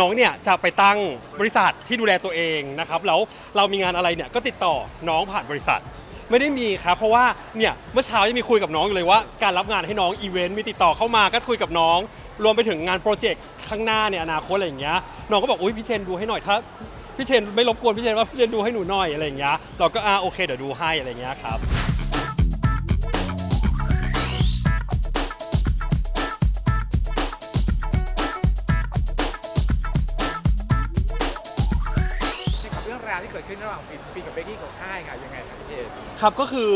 น้องเนี่ยจะไปตั้งบริษัทที่ดูแลตัวเองนะครับแล้วเรามีงานอะไรเนี่ยก็ติดต่อน้องผ่านบริษัท ไม่ได้มีครับเพราะว่าเนี่ยเมื่อเช้ายังมีคุยกับน้องอยู่เลยว่า การรับงานให้น้องอีเวนต์มีติดต่อเข้ามาก็คุยกับน้อง รวมไปถึงงานโปรเจกต์ข้างหน้าเนี่ยอนาคตอะไรอย่างเงี้ยน้องก็บอกอุ้ยพี่เชนดูให้หน่อยถ้าพี่เชนไม่รบกวนพี่เชนว่าพี่เชนดูให้หนูหน่อยอะไรอย่างเงี้ยเราก็อ่าโอเคเดี๋ยวดูให้อะไรอย่างเงี้ยครับ ขึ้นระหว่างปีปีกับเบกกี้กับค่ายค่ะยังไงครับพี่เชนครับก็คือ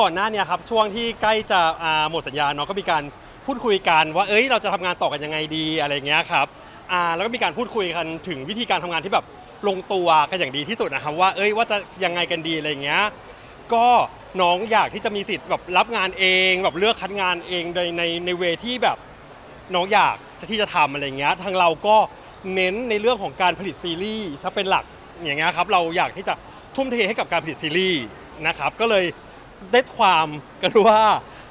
ก่อนหน้าเนี้ครับช่วงที่ใกล้จะอ่าหมดสัญญาเนาะก็มีการพูดคุยกันว่าเอ้ยเราจะทำงานต่อกันยังไงดีอะไรเงี้ยครับอ่าแล้วก็มีการพูดคุยกันถึงวิธีการทำงานที่แบบลงตัวกันอย่างดีที่สุดนะครับว่าเอ้ยว่าจะยังไงกันดีอะไรเงี้ยก็น้องอยากที่จะมีสิทธิ์แบบรับงานเองแบบเลือกคัดงานเองในในในเวที่แบบ น้องอยากจะที่จะทำอะไรเงี้ยทางเราก็เน้นในเรื่องของการผลิตซีรีส์ถ้าเป็นหลัก อย่างเงี้ยครับเราอยากที่จะทุ่มเทให้กับการผลิตซีรีส์นะครับก็เลยได้ความกันว่า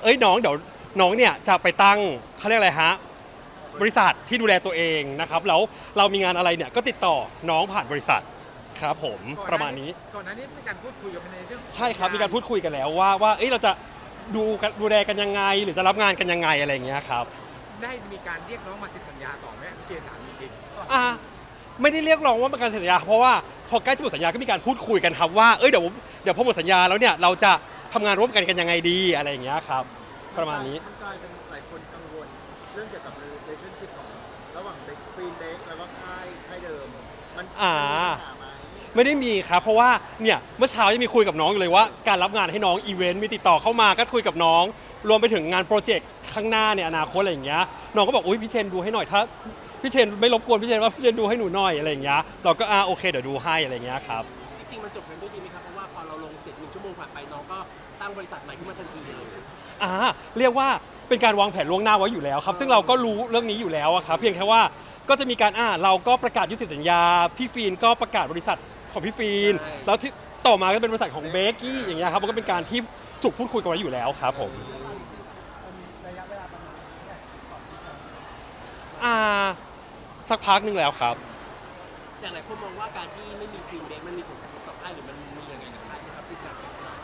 เอ้ยน้องเดี๋ยวน้องเนี่ยจะไปตั้งเขาเรียกอะไรฮะบริษัทที่ดูแลตัวเองนะครับแล้วเรามีงานอะไรเนี่ยก็ติดต่อน้องผ่านบริษัทครับผมประมาณนี้ก่อนหน้านี้มีการพูดคุยกันในเรื่องใช่ครับมีการพูดคุยกันแล้วว่าว่าเอ้ยเราจะดูกันดูแลกันยังไง หรือจะรับงานกันยังไงอะไรอย่างเงี้ยครับได้มีการเรียกน้องมาเซ็นสัญญาต่อไหมพี่เชนถามจริงๆ อ่า ไม่ได้เรียกร้องว่าเป็นการเซ็นสัญญา เพราะว่าพอใกล้จะหมดสัญญาก็มีการพูดคุยกันครับว่าเอ้ยเดี๋ยวเดี๋ยวพอหมดสัญญาแล้วเนี่ยเราจะทำงานร่วมกันกันยังไงดีอะไรอย่างเงี้ยครับ ประมาณนี้มันกลายเป็นหลายคนกังวล เรื่องเกี่ยวกับ relationship ของระหว่างเด็กฟรีเด็กแล้วก็ค่ายค่ายเดิม มันอ่า มันมีปัญหาไหมไม่ได้มีครับ เพราะว่าเนี่ยเมื่อเช้ายังมีคุยกับน้องอยู่เลยว่า การรับงานให้น้องอีเวนต์มีติดต่อเข้ามาก็คุยกับน้อง รวมไปถึงงานโปรเจกต์ข้างหน้าเนี่ยอนาคตอะไรอย่างเงี้ยน้องก็บอกอุ้ยพี่เชนดูให้หน่อยถ้า พี่เชนไม่รบกวนพี่เชนว่าพี่เชนดูให้หนูหน่อยอะไรอย่างเงี้ยเราก็อ่าโอเคเดี๋ยวดูให้อะไรอย่างเงี้ยครับ จริงๆมันจบกันด้วยดีไหมครับเพราะว่าพอเราลงเสร็จหนึ่งชั่วโมงผ่านไปน้องก็ตั้งบริษัทใหม่ขึ้นมาทันทีเลยอ่าเรียกว่าเป็นการวางแผนล่วงหน้าไว้อยู่แล้วครับ ซึ่งเราก็รู้เรื่องนี้อยู่แล้วอะครับ เพียงแค่ว่าก็จะมีการอ่าเราก็ประกาศยุติสัญญา พี่ฟีนก็ประกาศบริษัทของพี่ฟีนใช่แล้วที่ต่อมาก็เป็นบริษัทของเบกกี้อย่างเงี้ยครับมันก็เป็นการที่ถูกพูดคุยกันไว้อยู่แล้วครับผมอ่า สักพักหนึ่งแล้วครับ แต่หลายคนมองว่าการที่ไม่มีฟีนเบรกมันมีผลกระทบต่อค่ายหรือมันมียังไงกับค่ายนะครับพี่ครับ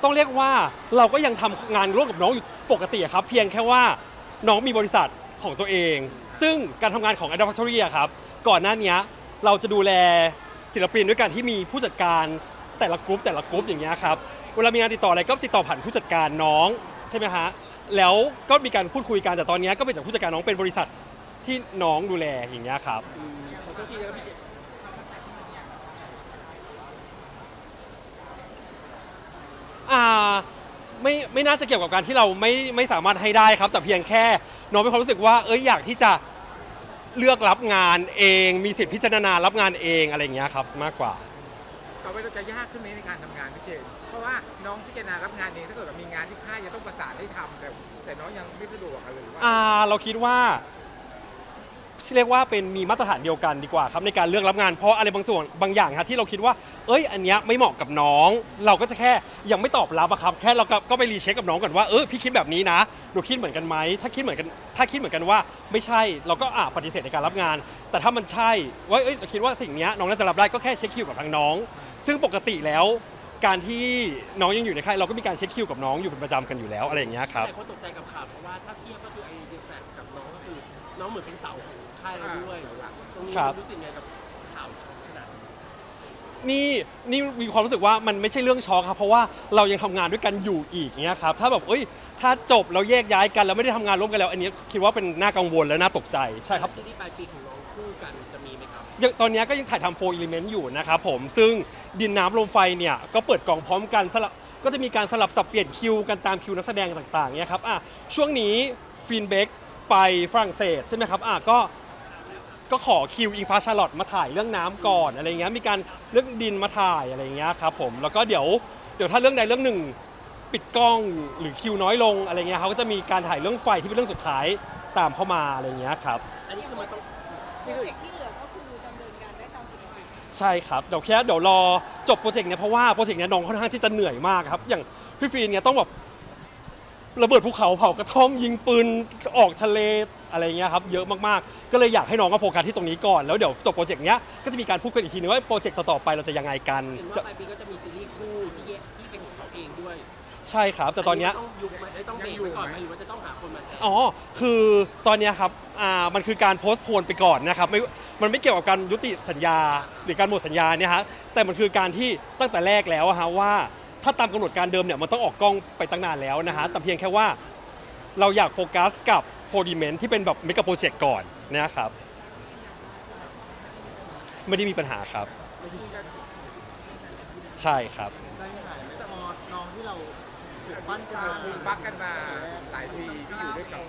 ต้องเรียกว่าเราก็ยังทำงานร่วมกับน้องอยู่ปกติครับ เพียงแค่ว่าน้องมีบริษัทของตัวเอง ซึ่งการทำงานของ a d a Factory ครับ ก่อนหน้านี้เราจะดูแลศิลปินด้วยการที่มีผู้จัดการแต่ละกรุ๊ปแต่ละกรุ๊ปอย่างเงี้ยครับเวลามีงานติดต่ออะไรก็ติดต่อผ่านผู้จัดการน้องใช่ไหมฮะแล้วก็มีการพูดคุยกันแต่ตอนนี้ก็เป็นจากผู้จัดการน้องเป็นบริษัท ที่น้องดูแลอย่างเงี้ยครับ อืมขอโทษทีนะครับพี่เจอ่าไม่ไม่น่าจะเกี่ยวกับการที่เราไม่ไม่สามารถให้ได้ครับ แต่เพียงแค่น้องมีความรู้สึกว่าเอ้ยอยากที่จะเลือกรับงานเอง มีสิทธิพิจารณารับงานเองอะไรอย่างเงี้ยครับมากกว่า ต่อไปเราจะยากขึ้นไหมในการทำงานพี่เชนเพราะว่าน้องพิจารณารับงานเองถ้าเกิดว่ามีงานที่ค่ายจะต้องประสานให้ทำแต่แต่น้องยังไม่สะดวกอะไรหรือว่า อ่าเราคิดว่า เรียกว่าเป็นมีมาตรฐานเดียวกันดีกว่าครับในการเลือกรับงานเพราะอะไรบางส่วนบางอย่างครับที่เราคิดว่า เอ้ยอันเนี้ยไม่เหมาะกับน้อง เราก็จะแค่ยังไม่ตอบรับอะครับแค่เราก็ก็ไปรีเช็คกับน้องก่อนว่าเออพี่คิดแบบนี้นะหนูคิดเหมือนกันไหมถ้าคิดเหมือนกันถ้าคิดเหมือนกันว่าไม่ใช่เราก็อ่าปฏิเสธในการรับงาน แต่ถ้ามันใช่ว่าเอ้ยเราคิดว่าสิ่งเนี้ยน้องน่าจะรับได้ก็แค่เช็คคิวกับทางน้อง ซึ่งปกติแล้วการที่น้องยังอยู่ในค่ายเราก็มีการเช็คคิวกับน้องอยู่เป็นประจำกันอยู่แล้วอะไรอย่างเงี้ยครับ หลายคนตกใจกับข่าวเพราะว่าถ้าเทียบก็คือไอเดียแฟ กับน้องก็คือน้องเหมือนเป็นเสาของค่ายเราด้วยตรงนี้ครับ รู้สึกไงกับข่าวขนาดนี้นี่นี่มีความรู้สึกว่ามันไม่ใช่เรื่องช็อกครับ เพราะว่าเรายังทำงานด้วยกันอยู่อีกเงี้ยครับถ้าแบบเอ้ยถ้าจบเราแยกย้ายกันแล้วไม่ได้ทำงานร่วมกันแล้ว อันนี้คิดว่าเป็นน่ากังวลและน่าตกใจใช่ครับ ซีรีส์ปลายปีของน้องคู่กันจะมีไหมครับ ยังตอนนี้ก็ยังถ่ายทำโฟร์อิเลเมนต์อยู่นะครับผม ซึ่งดินน้ำลมไฟเนี่ย ก็เปิดกล่องพร้อมกันสลับก็จะมีการสลับสับเปลี่ยนคิวกันตามคิวนักแสดงต่างๆเนี่ยครับอะช่วงนี้ฟินเบก ไปฝรั่งเศสใช่ไหมครับอะก็ก็ขอคิวอิงฟ้าชาร์ลอตมาถ่ายเรื่องน้ำก่อนอะไรเงี้ยมีการเรื่องดินมาถ่ายอะไรเงี้ยครับผมแล้วก็เดี๋ยวเดี๋ยวถ้าเรื่องใดเรื่องหนึ่ง ปิดกล้องหรือคิวน้อยลงอะไรเงี้ยเขาก็จะมีการถ่ายเรื่องไฟที่เป็นเรื่องสุดท้ายตามเข้ามาอะไรเงี้ยครับ อันนี้คือมันต้องโปรเจกต์ที่เหลือก็คือดำเนินการได้ตามปกติใช่ครับเดี๋ยวแค่เดี๋ยวรอจบโปรเจกต์เนี้ยเพราะว่าโปรเจกต์เนี้ยน้องค่อนข้างที่จะเหนื่อยมากครับ อย่างพี่ฟีนเนี่ยต้องแบบ ระเบิดภูเขาเผากระท่อมยิงปืนออกทะเลอะไรเงี้ยครับเยอะมากๆ ก็เลยอยากให้น้องก็โฟกัสที่ตรงนี้ก่อนแล้วเดี๋ยวจบโปรเจกต์เนี้ยก็จะมีการพูดกันอีกทีนึงว่าโปรเจกต์ต่อๆไปเราจะยังไงกันเห็นจะว่าปลายปีก็จะมีซีรีส์คู่ที่แยกที่เป็นของเขาเองด้วยใช่ครับ แต่ตอนเนี้ย ต้องยุบไหมเอ้ยต้องเบรกไว้ก่อนไหมหรือว่าจะต้องหาคนมาแทนอ๋อ คือตอนเนี้ยครับ อ่า มันคือการโพสต์โพนไปก่อนนะครับ ไม่ มันไม่เกี่ยวกับการยุติสัญญา หรือการหมดสัญญาเนี่ยฮะ แต่มันคือการที่ตั้งแต่แรกแล้วอะฮะว่า ถ้าตามกำหนดการเดิมเนี่ยมันต้องออกกล้องไปตั้งนานแล้วนะฮะแต่เพียงแค่ว่าเราอยากโฟกัสกับโพดีเมนที่เป็นแบบเมกะโปรเจกต์ก่อนนะครับไม่ได้มีปัญหาครับ ใช่ครับใจหายไหมพอน้องที่เราปลูกปั้นกันเรามาคุมปักกันมาหลายปีที่อยู่ด้วยกัน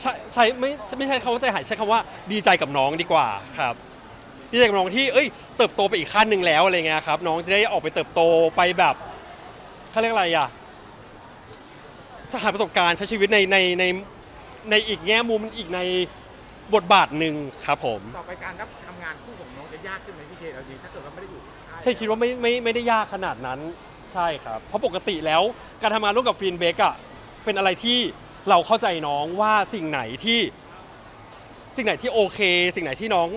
ใช่ใช่ไม่ไม่ใช่คำว่าใจหายใช้คำว่าดีใจกับน้องดีกว่าครับดีใจกับน้องที่เอ้ยเติบโตไปอีกขั้นหนึ่งแล้วอะไรเงี้ยครับน้องจะได้ออกไปเติบโตไปแบบ เขาเรียกอะไรอะจะหาประสบการณ์ใช้ชีวิตในในในในอีกแง่มุมอีกในบทบาทหนึ่งครับผม ต่อไปการรับทำงานคู่ของน้องจะยากขึ้นไหมพี่เชนเอาดีถ้าเกิดเราไม่ได้อยู่ค่ายใช่คิดว่าไม่ไม่ไม่ได้ยากขนาดนั้นใช่ครับ เพราะปกติแล้วการทำงานร่วมกับฟีนเบกอะเป็นอะไรที่เราเข้าใจน้องว่าสิ่งไหนที่สิ่งไหนที่โอเค สิ่งไหนที่น้อง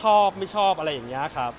ชอบไม่ชอบอะไรอย่างเงี้ยครับ